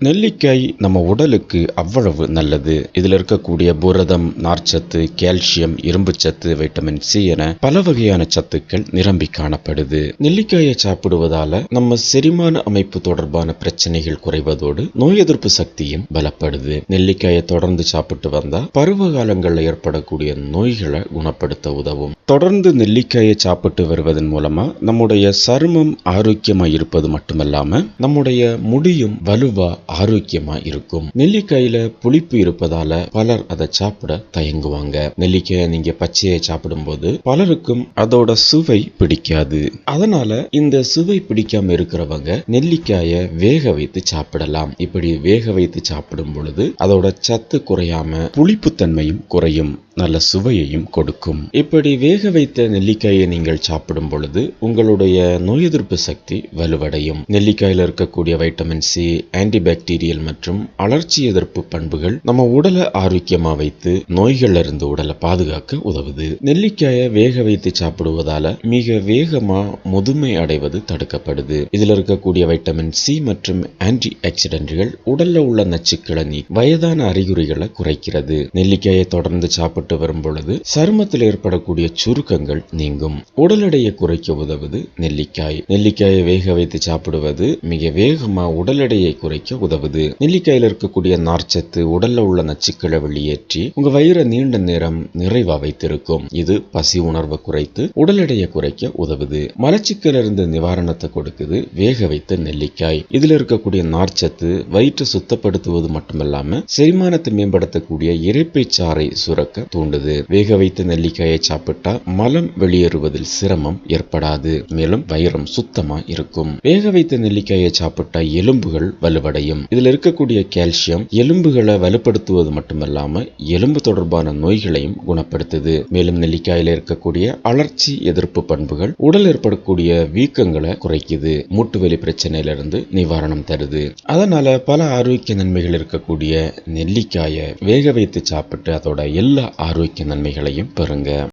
நெல்லிக்காய் நம்ம உடலுக்கு அவ்வளவு நல்லது. இதில் இருக்கக்கூடிய புரதம் நார்ச்சத்து கால்சியம் இரும்புச்சத்து வைட்டமின் சி என பல வகையான சத்துக்கள் நிரம்பி காணப்படுது. நெல்லிக்காயை சாப்பிடுவதால நம்ம செரிமான அமைப்பு தொடர்பான பிரச்சனைகள் குறைவதோடு நோய் எதிர்ப்பு சக்தியும் பலப்படுது. நெல்லிக்காயை தொடர்ந்து சாப்பிட்டு வந்தா பருவ காலங்களில் ஏற்படக்கூடிய நோய்களை குணப்படுத்த உதவும். தொடர்ந்து நெல்லிக்காயை சாப்பிட்டு வருவதன் மூலமா நம்முடைய சருமம் ஆரோக்கியமா இருப்பது மட்டுமல்லாம நம்முடைய முடியும் வலுவா ஆரோக்கியமா இருக்கும். நெல்லிக்காயில புளிப்பு இருப்பதால பலர் அதை சாப்பிட தயங்குவாங்க. நெல்லிக்காயை நீங்க பச்சையை சாப்பிடும்போது பலருக்கும் அதோட சுவை பிடிக்காது. அதனால இந்த சுவை பிடிக்காம இருக்கிறவங்க நெல்லிக்காயை வேக வைத்து சாப்பிடலாம். இப்படி வேக வைத்து சாப்பிடும் பொழுது அதோட சத்து குறையாம புளிப்புத்தன்மையும் குறையும். நல்ல சுவையையும் கொடுக்கும். இப்படி வேக வைத்த நெல்லிக்காயை நீங்கள் சாப்பிடும் பொழுது உங்களுடைய நோய் எதிர்ப்பு சக்தி வலுவடையும். நெல்லிக்காயில் இருக்கக்கூடிய வைட்டமின் சி ஆன்டிபாக்டீரியல் மற்றும் அலர்ச்சி எதிர்ப்பு பண்புகள் நம்ம உடலை ஆரோக்கியமா வைத்து நோய்கள் இருந்து உடலை பாதுகாக்க உதவுது. நெல்லிக்காயை வேக வைத்து சாப்பிடுவதால மிக வேகமா முதுமை அடைவது தடுக்கப்படுது. இதுல இருக்கக்கூடிய வைட்டமின் சி மற்றும் ஆன்டி ஆக்சிடென்ட்கள் உடல்ல உள்ள நச்சுக்களை நீ வயதான அறிகுறிகளை குறைக்கிறது. நெல்லிக்காயை தொடர்ந்து சாப்பிட்டு வரும் பொழுது சருமத்தில் ஏற்படக்கூடிய சுருக்கங்கள் நீங்கும். உடல் எடையை குறைக்க உதவுது நெல்லிக்காய். நெல்லிக்காயை வேக வைத்து சாப்பிடுவது மிக வேகமா உடல் எடையை குறைக்க உதவுது. நெல்லிக்காயில இருக்கக்கூடிய நார்ச்சத்து உடல்ல உள்ள நச்சுக்களை வெளியேற்றி உங்க வயிறை நீண்ட நேரம் நிறைவா வைத்திருக்கும். இது பசி உணர்வை குறைத்து உடல் எடையை குறைக்க உதவுது. மலச்சிக்கல இருந்து நிவாரணத்தை கொடுக்குது வேக வைத்த நெல்லிக்காய். இதுல இருக்கக்கூடிய நார்ச்சத்து வயிற்று சுத்தப்படுத்துவது மட்டுமல்லாம செரிமானத்தை மேம்படுத்தக்கூடிய இறைப்பை சாறை சுரக்க தூண்டுது. வேக வைத்த நெல்லிக்காயை சாப்பிட்டா மலம் வெளியேறுவதில் சிரமம் ஏற்படாது. மேலும் வயிறம் சுத்தமா இருக்கும். வேக வைத்த நெல்லிக்காயை சாப்பிட்டா எலும்புகள் வலுவடையும். இதுல இருக்கக்கூடிய கால்சியம் எலும்புகளை வலுப்படுத்துவது மட்டுமல்லாம எலும்பு தொடர்பான நோய்களையும் குணப்படுத்துது. மேலும் நெல்லிக்காயில இருக்கக்கூடிய அலர்ச்சி எதிர்ப்பு பண்புகள் உடல் ஏற்படக்கூடிய வீக்கங்களை குறைக்குது. மூட்டு வலி பிரச்சனையில இருந்து நிவாரணம் தருது. அதனால பல ஆரோக்கிய நன்மைகள் இருக்கக்கூடிய நெல்லிக்காயை வேக வைத்து சாப்பிட்டு அதோட எல்லா ஆரோக்கிய நன்மைகளையும் பெறுங்க.